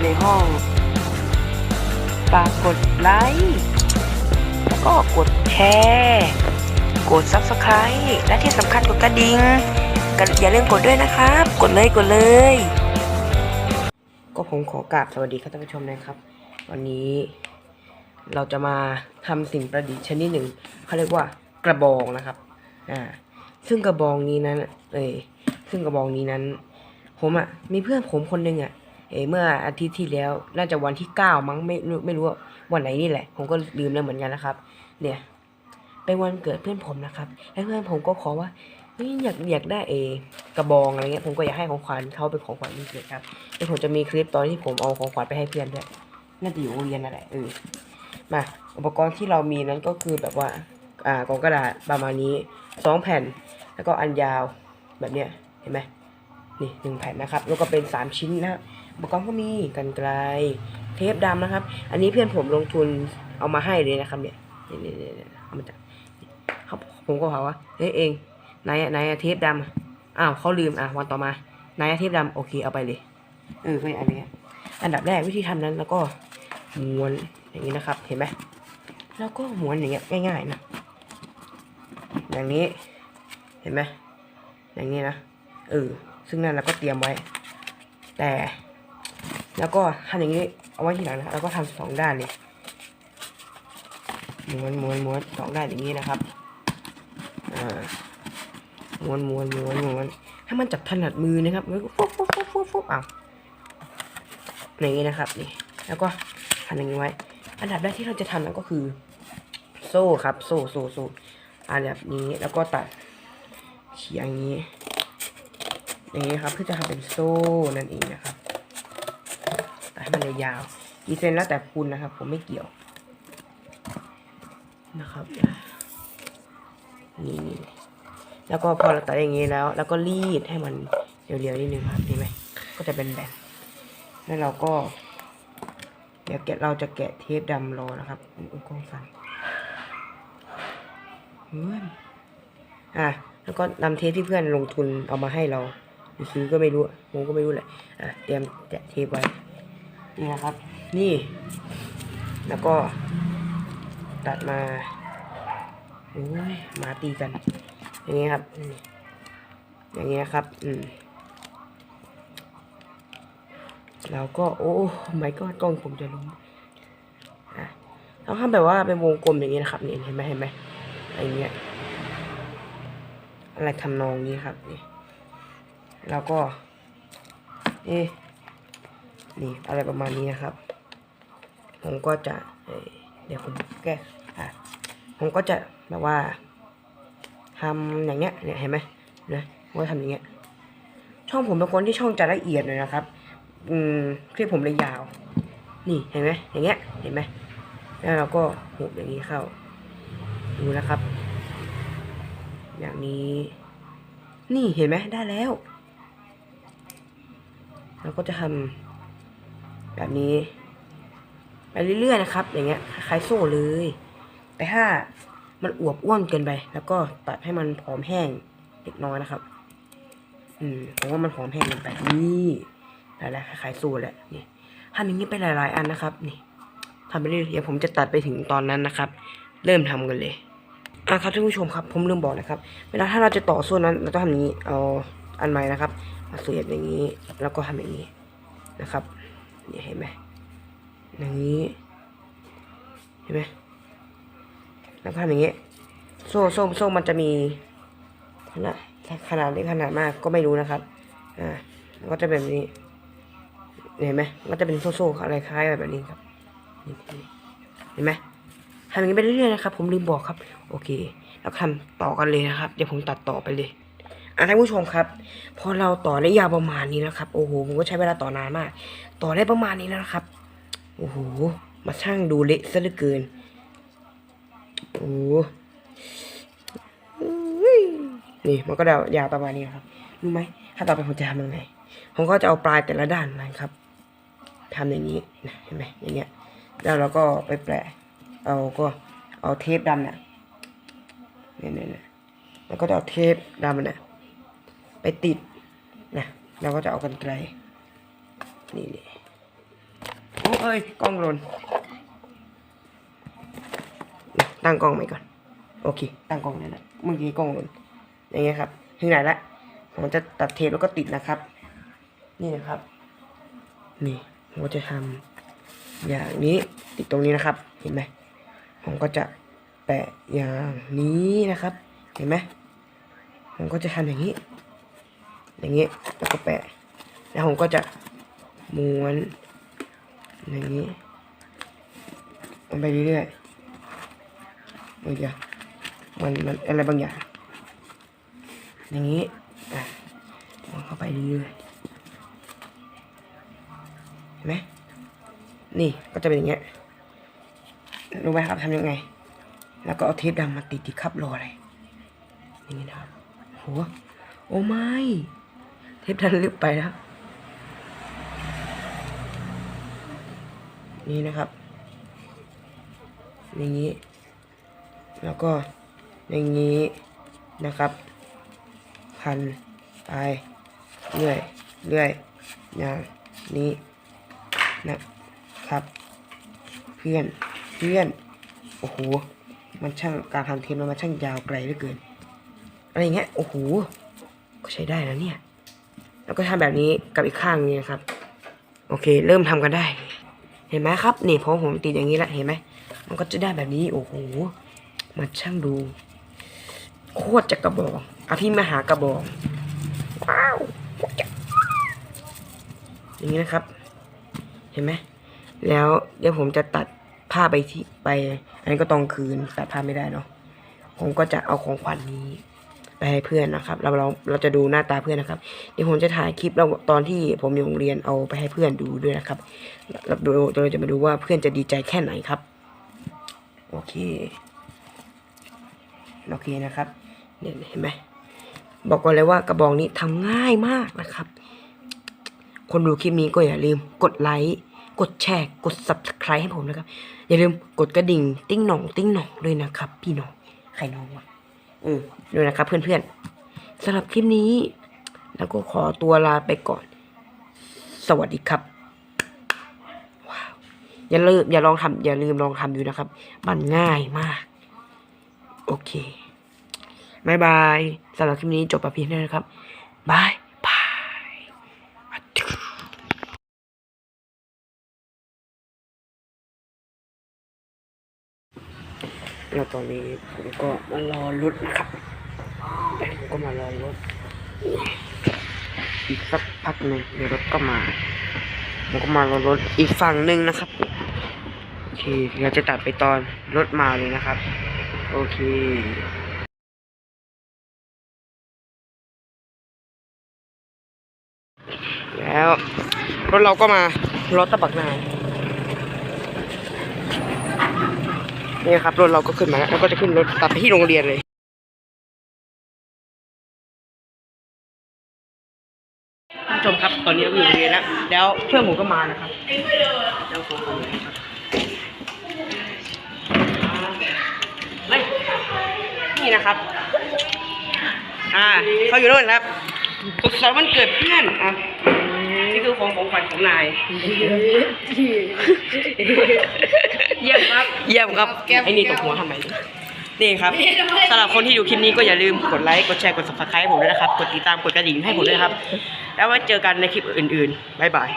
ู่ในห้องฝากกดไลค์แล้วก็กดแชร์กด Subscribe และที่สำคัญกดกระดิ่งอย่าลืมกดด้วยนะครับ กดเลยกดเลย ก็ผมขอกราบสวัสดีครับท่านผู้ชมนะครับ วันนี้เราจะมาทำสิ่งประดิษฐ์ชนิดหนึ่งเขาเรียกว่ากระบองนะครับอ่าซึ่งกระบองนี้นั้น เอยซึ่งกระบองนี้นั้น ผมอะ่ะมีเพื่อนผมคนหนึ่งอะ่ะ เอเมื่ออาทิตย์ที่แล้ว น่าจะวันที่เก้ามั้งไม่รู้ไม่รู้ว่าวันไหนนี่แหละ ผมก็ลืมแล้วเหมือนกันนะครับ เนี่ยเป็นวันเกิดเพื่อนผมนะครับแล้วเพื่อนผมก็ขอว่าอยากอยากได้เอกระบองอะไรเงี้ยผมก็อยากให้ของขวัญเขาเป็นของขวัญวันเกิดครับเดี๋ยวผมจะมีคลิปตอนที่ผมเอาของขวัญไปให้เพื่อนด้วยน่าจะอยู่โรงเรียนนั่นแหละเออมาอุปกรณ์ที่เรามีนั้นก็คือแบบว่าอ่ากองกระดาษประมาณนี้สองแผ่น แล้วก็อันยาวแบบเนี้ยเห็นไหมนี่หนึ่งแผ่นนะครับ แล้วก็เป็นสามชิ้นนะครับ อุปกรณ์ก็มีกันไกล เทปดำนะครับ อันนี้เพื่อนผมลงทุนเอามาให้เลยนะครับเนี่ยเนี่นี่นี่ยเอามาจากเขาผมก็ถาว่าเฮ้ยเองนอะไหนอะเทปดำอะอ้าวเขาลืมอะวันต่อมานอะเทปดำโอเคเอาไปเลยเออก็อันนี้อันดับแรกวิธีทำนั้นแล้วก็ม้วนอย่างนี้นะครับ เห็นไหมแล้วก็ม้วนอย่างเงี้ยง่ายๆนะอย่างนี้เห็นไหมอย่างนี้นะเออซึ่งนั่นเราก็เตรียมไว้ แต่ แล้วก็ทำอย่างนี้เอาไว้ทีหลังนะแล้วก็ทำสองด้านเลยม้วนม้วนม้วนสองด้านอย่างนี้นะครับอ่าม้วนม้วนม้วนม้วนให้มันจับถนัดมือนะครับแล้วก็ฟุ๊บฟุ๊บฟุ๊บฟุ๊บฟุ๊บอ้าอย่างนี้นะครับนี่ แล้วก็ทำอย่างนี้ไว้ อันดับแรกที่เราจะทำนั่นก็คือ โซ่ครับ โซ่โซ่โซ่อันแบบนี้แล้วก็ตัดเฉียงอย่างนี้ อย่างนี้ครับเพื่อจะทำเป็นโซ่นั่นเองนะครับ ให้มันยาวๆกี่เซนแล้วแต่คุณนะครับ ผมไม่เกี่ยว นะครับนี่นี่แล้วก็พอเราตัดอย่างนี้แล้ว แล้วก็รีดให้มันเรียวๆนิดนึงครับเห็นไหมก็จะเป็นแบนแล้วเราก็ เดี๋ยวแกะเราจะแกะเทปดำรอนะครับอุ้ยกล้องสั่นเพื่อนอะแล้วก็นำเทปที่เพื่อนลงทุนเอามาให้เราซื้อก็ไม่รู้อะผมก็ไม่รู้แหละอะเตรียมแกะเทปไว้ นี่นะครับ นี่ แล้วก็ตัดมาโอ้ยมาตีกัน อย่างนี้ครับ อย่างนี้ครับ อืมแล้วก็ โอ้ไม่ก็กล้องผมจะล้มอะเราทำแบบว่าเป็นวงกลมอย่างนี้นะครับนี่เห็นไหมเห็นไหมอะไรเงี้ยอะไรทำนองนี้ครับนี่แล้วก็ เอ๊ะ นี่อะไรประมาณนี้นะครับ ผมก็จะเดี๋ยวผมแก้อะผมก็จะแบบว่าทำอย่างเงี้ยเนี่ยเห็นไหมนะว่าทำอย่างเงี้ยช่องผมเป็นคนที่ช่องจะละเอียดหน่อยนะครับ อืมคลิปผมเลยยาว นี่เห็นไหมอย่างเงี้ยเห็นไหมแล้วเราก็หุบอย่างนี้เข้า ดูนะครับ อย่างนี้ นี่เห็นไหมได้แล้ว เราก็จะทำ แบบนี้ ไปเรื่อยๆนะครับ อย่างเงี้ยคล้ายๆโซ่เลย แต่ถ้ามันอวบอ้วนเกินไป แล้วก็ตัดให้มันผอมแห้งเล็กน้อยนะครับ อืมผมว่ามันผอมแห้งเกินไปนี่ได้แล้วคล้ายๆโซ่แหละนี่ทำอย่างนี้ไปหลาย ๆ อันนะครับ นี่ทำไปเรื่อยๆเดี๋ยวผมจะตัดไปถึงตอนนั้นนะครับ เริ่มทำกันเลยอะครับท่านผู้ชมครับ ผมลืมบอกนะครับ เวลาถ้าเราจะต่อโซ่นั้นเราต้องทำอย่างนี้ เอาอันใหม่นะครับมาเสียบอย่างนี้ แล้วก็ทำอย่างนี้นะครับ นี่เห็นไหมอย่างนี้เห็นไหมแล้วทำอย่างนี้ยโซ่โซ่โซ่มันจะมีขนาดขนาดเล็กขนาดมากก็ไม่รู้นะครับอ่าก็จะแบบนี้เห็นไหมก็จะเป็นโซ่โซ่อะไรคล้ายแบบนี้ครับเห็นไหมทำอย่างนี้ไปเรื่อยๆนะครับ ผมลืมบอกครับ โอเค แล้วทำต่อกันเลยนะครับ เดี๋ยวผมตัดต่อไปเลย อะท่านผู้ชมครับ พอเราต่อได้ยาวประมาณนี้นะครับ โอ้โหผมก็ใช้เวลาต่อนานมาก ต่อได้ประมาณนี้แล้วนะครับ โอ้โห มาช่างดูเละซะเหลือเกิน โอ้โหนี่มันก็ได้ยาวประมาณนี้ครับ รู้ไหมถ้าต่อไปผมจะทำยังไง ผมก็จะเอาปลายแต่ละด้านนะครับทำอย่างนี้นะเห็นไหมอย่างเงี้ย แล้วเราก็ไปแปะ เอาก็เอาเทปดำเนี่ยเนี่ยเนี่ยเนี่ยแล้วก็จะเอาเทปดำเนี่ย ไปติดนะเราก็จะเอากันไกลนี่นี่โอ้เอ้ยกล้องหล่นตั้งกล้องไว้ก่อน โอเค ตั้งกล้องนั่นแหละเมื่อกี้กล้องหล่นอย่างเงี้ยครับถึงไหนละผมจะตัดเทปแล้วก็ติดนะครับ นี่นะครับ นี่ผมก็จะทำอย่างนี้ติดตรงนี้นะครับ เห็นไหมผมก็จะแปะอย่างนี้นะครับ เห็นไหมผมก็จะทำอย่างนี้ อย่างนี้แล้วก็แปะ แล้วผมก็จะม้วน อย่างนี้มันไปเรื่อยๆเดี๋ยวมันมันอะไรบางอย่าง อย่างนี้อะมันเข้าไปเรื่อยๆเห็นไหมนี่ก็จะเป็นอย่างเงี้ยรู้ไหมครับทำยังไง แล้วก็เอาเทปดำมาติดที่คับรออะไรอย่างนี้นะครับโหโอ้ไม่ เทปดันลึกไปแล้วนี่นะครับ อย่างนี้ แล้วก็อย่างนี้นะครับพันไปเรื่อยเรื่อยอย่างนี้นะครับ เพื่อนเพื่อนโอ้โหมันช่างการทำเทปมันช่างยาวไกลเหลือเกินอะไรอย่างเงี้ยโอ้โหก็ใช้ได้แล้วเนี่ย แล้วก็ทำแบบนี้กับอีกข้างนี้ครับ โอเค เริ่มทำกันได้ เห็นไหมครับ นี่พอผมติดอย่างนี้แล้วเห็นไหมมันก็จะได้แบบนี้โอ้โหมันช่างดู โคตรจะกระบอกอภิมหากระบอกว้าวอย่างนี้นะครับ เห็นไหมแล้วเดี๋ยวผมจะตัดผ้าไปที่ไป อันนี้ก็ต้องคืนตัดผ้าไม่ได้เนาะผมก็จะเอาของขวัญนี้ ไปให้เพื่อนนะครับ เราเราเราจะดูหน้าตาเพื่อนนะครับเดี๋ยวผมจะถ่ายคลิปเราตอนที่ผมอยู่โรงเรียนเอาไปให้เพื่อนดูด้วยนะครับเราเราจะมาดูว่าเพื่อนจะดีใจแค่ไหนครับ โอเคโอเคนะครับเนี่ยเห็นไหมบอกก่อนเลยว่ากระบอกนี้ทำง่ายมากนะครับ คนดูคลิปนี้ก็อย่าลืมกดไลค์กดแชร์กด subscribe ให้ผมนะครับ อย่าลืมกดกระดิ่ง ติ้งหน่องติ้งหน่องด้วยนะครับ พี่น้องใครน้องวะ ออด้วยนะครับเพื่อนๆสำหรับคลิปนี้ แล้วก็ขอตัวลาไปก่อน สวัสดีครับว้าวอย่าลืมอย่าลองทำอย่าลืมลองทำอยู่นะครับ มันง่ายมาก โอเคบายบายสำหรับคลิปนี้จบไปเพียงเท่านี้นะครับบายอะดึกแล้ว ตอนนี้ผมก็มารอรถนะครับผมก็มารอรถอีกสักพักหนึ่งเดี๋ยวรถก็มาผมก็มารอรถอีกฝั่งหนึ่งนะครับโอเคเดี๋ยวจะตัดไปตอนรถมาเลยนะครับ โอเคแล้วรถเราก็มารถตะบักนาน นี่ครับรถเราก็ขึ้นมาแล้วแล้วก็จะขึ้นรถตัดไปที่โรงเรียนเลยท่านผู้ชมครับตอนนี้เราอยู่โรงเรียนแล้วแล้วเพื่อนผมก็มานะครับแล้วผมก็มาครับเฮ้ยนี่นะครับ อ่าเขาอยู่โน่นครับสุขสันต์วันเกิดเพื่อนอะ คือของของขวัญของนายเยี่ยมครับเยี่ยมครับไอ้นี่ตกหัวทำไมนี่ครับสำหรับคนที่ดูคลิปนี้ก็อย่าลืมกดไลค์กดแชร์กด subscribe ให้ผมด้วยนะครับ กดติดตามกดกระดิ่งให้ผมด้วยนะครับ แล้วไว้เจอกันในคลิปอื่นๆบ๊ายบาย